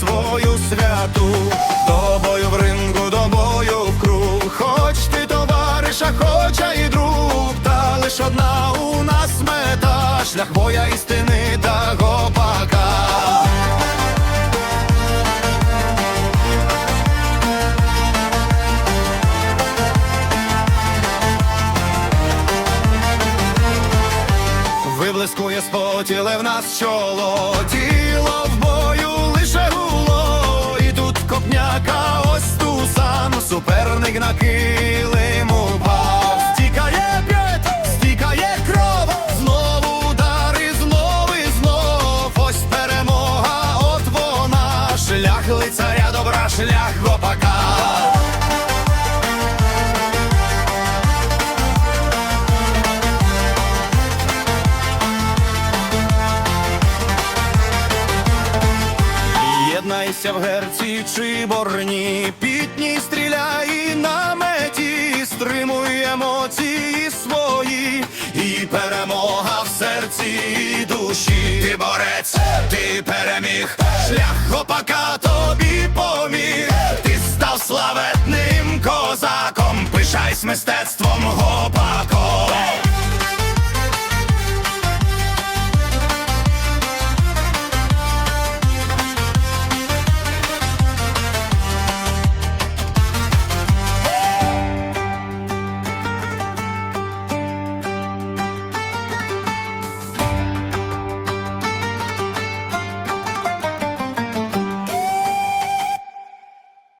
свою святу, тобою в рингу, тобою в круг, хоч ти товариша, хоча і друг, та лиш одна у нас мета, шлях боя істини та гопака. Виблискує спотіле в нас чоло. Тіло в суперник на килиму впав. Стікає п'ять, стікає кров, знову удари, знов і знов. Ось перемога, от вона, шлях лицаря добра, шлях гопака. Єднайся в герці чи борні, пітні стріляй серці і душі. Ти борець, ти переміг, шлях гопака